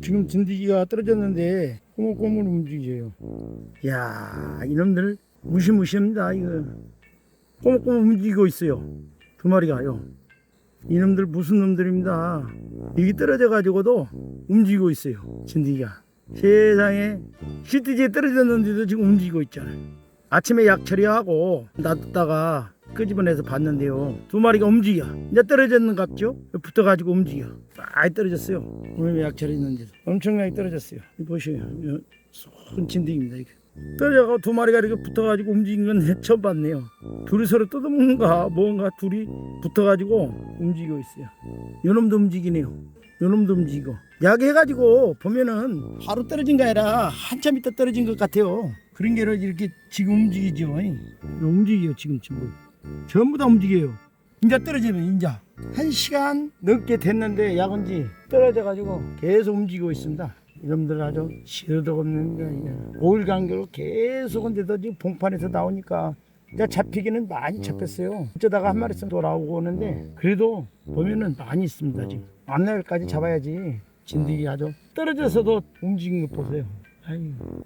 지금 진드기가 떨어졌는데 꼬물꼬물 움직여요. 야 이놈들 무시무시합니다 이거. 꼬물꼬물 움직이고 있어요. 두 마리가요. 이놈들 무슨 놈들입니다. 여기 떨어져 가지고도 움직이고 있어요. 진드기가. 세상에 시트지에 떨어졌는데도 지금 움직이고 있잖아요. 아침에 약 처리하고 놔뒀다가 끄집어내서 봤는데요. 두 마리가 움직여. 이제 떨어졌는 것 같죠? 붙어가지고 움직여. 많이 떨어졌어요. 오늘 약 처리했는데도 엄청나게 떨어졌어요. 이 보시요. 손 진드기입니다. 이게. 떨어져가 두 마리가 이렇게 붙어가지고 움직인 건 처음 봤네요. 둘이 서로 뜯어먹는가 뭔가 둘이 붙어가지고 움직이고 있어요. 요놈도 움직이네요. 요놈도 움직이고 약해가지고 보면은 바로 떨어진 게 아니라 한참 있다 떨어진 것 같아요. 그런 게로 이렇게 지금 움직이죠. 움직여요 지금 지금 전부 다 움직여요. 이제 떨어지면 이제 한 시간 넘게 됐는데 약은지 떨어져가지고 계속 움직이고 있습니다. 이놈들 아주 시도도 없는 거 5일 간격으로 계속 근데도 지금 봉판에서 나오니까 이제 잡히기는 많이 잡혔어요. 어쩌다가 한 마리씩 돌아오고 오는데 그래도 보면은 많이 있습니다 지금. 앞날까지 잡아야지 진드기 아주 떨어져서도 움직이는 거 보세요. 아이고.